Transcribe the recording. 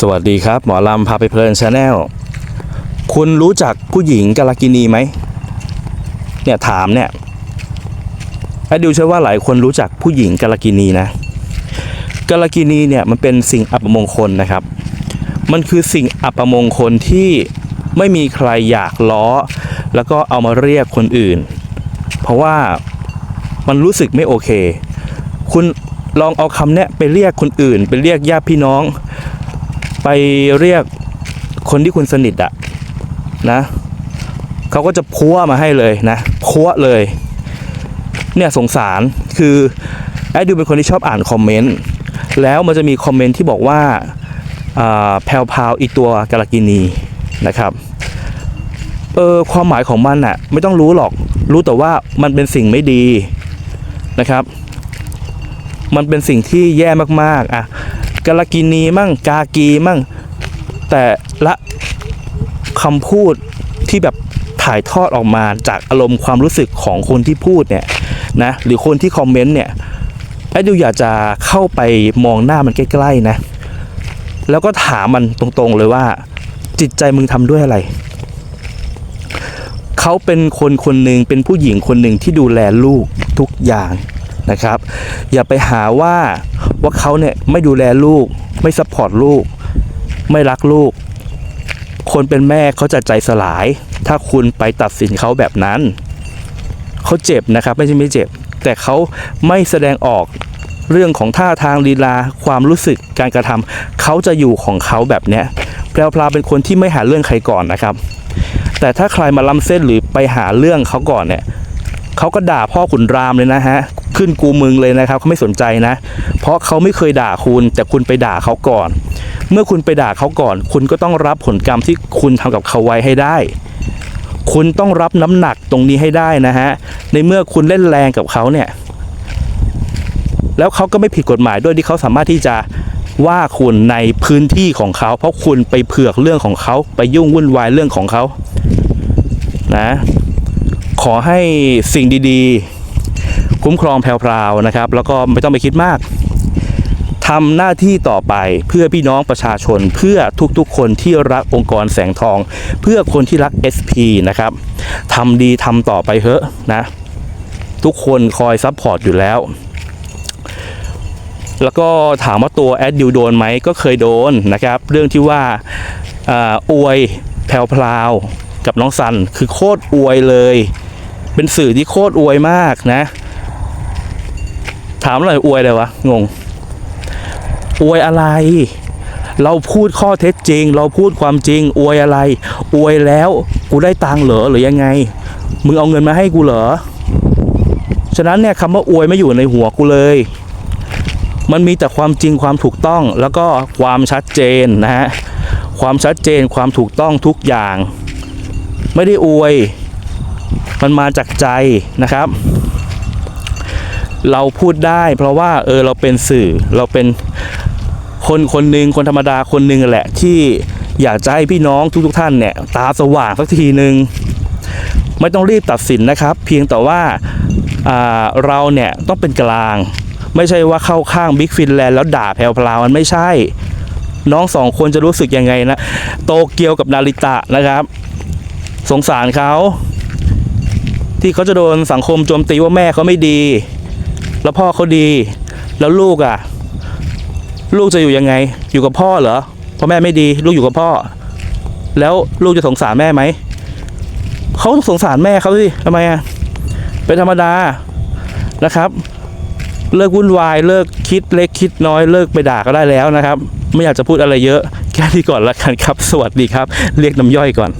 สวัสดีครับ หมอลำพาไปเพลินชาแนลคุณรู้จักผู้หญิงกาลกินีไหมเนี่ยถามเนี่ยไอ้ดิวเชื่อว่าหลายคนรู้จักผู้หญิงกาลกินีนะกาลกินีเนี่ยมันเป็นสิ่งอัปมงคลนะครับ มันคือสิ่งอัปมงคลที่ไม่มีใครอยากล้อ แล้วก็เอามาเรียกคนอื่น เพราะว่ามันรู้สึกไม่โอเค คุณลองเอาคำเนี้ยไปเรียกคนอื่น ไปเรียกญาติพี่น้อง ไปเรียกคนที่คุณสนิทอะนะเขาก็จะพัวมาให้เลยนะพัวเลย เนี่ยสงสารคือไอ้ดูเป็นคนที่ชอบอ่านคอมเมนต์แล้วมันจะมีคอมเมนต์ที่บอกว่าแพลวพาวอีตัวกาลกินีนะครับเออความหมายของมันอะไม่ต้องรู้หรอกรู้แต่ว่ามันเป็นสิ่งไม่ดีนะครับ มันเป็นสิ่งที่แย่มากๆอะ กาลากินีมั่งกากีมั่ง แต่ละคำพูดที่แบบถ่ายทอดออกมาจากอารมณ์ความรู้สึกของคนที่พูดเนี่ยนะหรือคนที่คอมเมนต์เนี่ยไอ้ดูอยากจะเข้าไปมองหน้ามันใกล้ๆนะ แล้วก็ถามมันตรงๆเลยว่า จิตใจมึงทำด้วยอะไรเขาเป็นคนคนหนึ่งเป็นผู้หญิงคนหนึ่งที่ดูแลลูกทุกอย่าง นะครับ อย่าไปหาว่าว่าเขาเนี่ยไม่ดูแลลูก ไม่ซัพพอร์ตลูก ไม่รักลูก คนเป็นแม่เขาจะใจสลาย ถ้าคุณไปตัดสินเขาแบบนั้น เขาเจ็บนะครับ ไม่ใช่ไม่เจ็บ แต่เขาไม่แสดงออกเรื่องของท่าทางลีลาความรู้สึกการกระทำเขาจะอยู่ของเขาแบบเนี้ยแพรวพราเป็นคนที่ไม่หาเรื่องใครก่อนนะครับ แต่ถ้าใครมาล้ำเส้นหรือไปหาเรื่องเขาก่อนเนี่ย เขาก็ด่าพ่อขุนรามเลยนะฮะ ขึ้นกูมึงเลยนะครับเขาไม่สนใจนะ เพราะเขาไม่เคยด่าคุณ แต่คุณไปด่าเขาก่อน เมื่อคุณไปด่าเขาก่อน คุณก็ต้องรับผลกรรมที่คุณทำกับเขาไว้ให้ได้ คุณต้องรับน้ำหนักตรงนี้ให้ได้นะฮะ ในเมื่อคุณเล่นแรงกับเขาเนี่ย แล้วเขาก็ไม่ผิดกฎหมายด้วยที่เขาสามารถที่จะว่าคุณในพื้นที่ของเขา เพราะคุณไปเผือกเรื่องของเขาไปยุ่งวุ่นวายเรื่องของเขานะ ขอให้สิ่งดีๆ คุ้มครองแพรวๆนะครับ แล้วก็ไม่ต้องไปคิดมากทำหน้าที่ต่อไปเพื่อพี่น้องประชาชนเพื่อทุกๆ คนที่รักองค์กรแสงทอง เพื่อคนที่รัก SP นะครับทำดีทำต่อไปเถอะนะ ทุกคนคอยซัพพอร์ตอยู่แล้ว แล้วก็ถามว่าตัวแอดดิวโดนไหมก็เคยโดนนะครับ เรื่องที่ว่าออวยแพรวพราวกับน้องซัน คือโคตรอวยเลย เป็นสื่อที่โคตรอวยมากนะ ถามหน่อยอวยอะไรวะ งง อวยอะไร เราพูดข้อเท็จจริง เราพูดความจริง อวยอะไร อวยแล้วกูได้ตังเหรอหรือยังไง มึงเอาเงินมาให้กูเหรอ ฉะนั้นเนี่ยคำว่าอวยไม่อยู่ในหัวกูเลยมันมีแต่ความจริงความถูกต้องแล้วก็ความชัดเจนนะฮะความชัดเจนความถูกต้องทุกอย่าง ไม่ได้อวย มันมาจากใจนะครับ เราพูดได้เพราะว่าเออเราเป็นสื่อเราเป็นคนคนหนึ่งคนธรรมดาคนหนึ่งแหละที่อยากจะให้พี่น้องทุกๆท่านเนี่ยตาสว่างสักทีหนึ่งไม่ต้องรีบตัดสินนะครับ เพียงแต่ว่าอ่าเราเนี่ยต้องเป็นกลาง ไม่ใช่ว่าเข้าข้างบิ๊กฟินแลนด์แล้วด่าแพลวพลาวมันไม่ใช่ น้องสองคนจะรู้สึกยังไงนะ โตเกียวกับนาริตะนะครับ สงสารเขา ที่เขาจะโดนสังคมโจมตีว่าแม่เขาไม่ดี แล้วพ่อเขาดี แล้วลูกอะ ลูกจะอยู่ยังไง อยู่กับพ่อเหรอเพราะแม่ไม่ดีลูกอยู่กับพ่อ แล้วลูกจะสงสารแม่ไหมเขาสงสารแม่เขาสิทำไมอะเป็นธรรมดานะครับ เลิกวุ่นวายเลิกคิดเล็กคิดน้อยเลิกไปด่าก็ได้แล้วนะครับ ไม่อยากจะพูดอะไรเยอะแค่นี้ก่อนละกันครับ สวัสดีครับ เรียกน้ำย่อยก่อน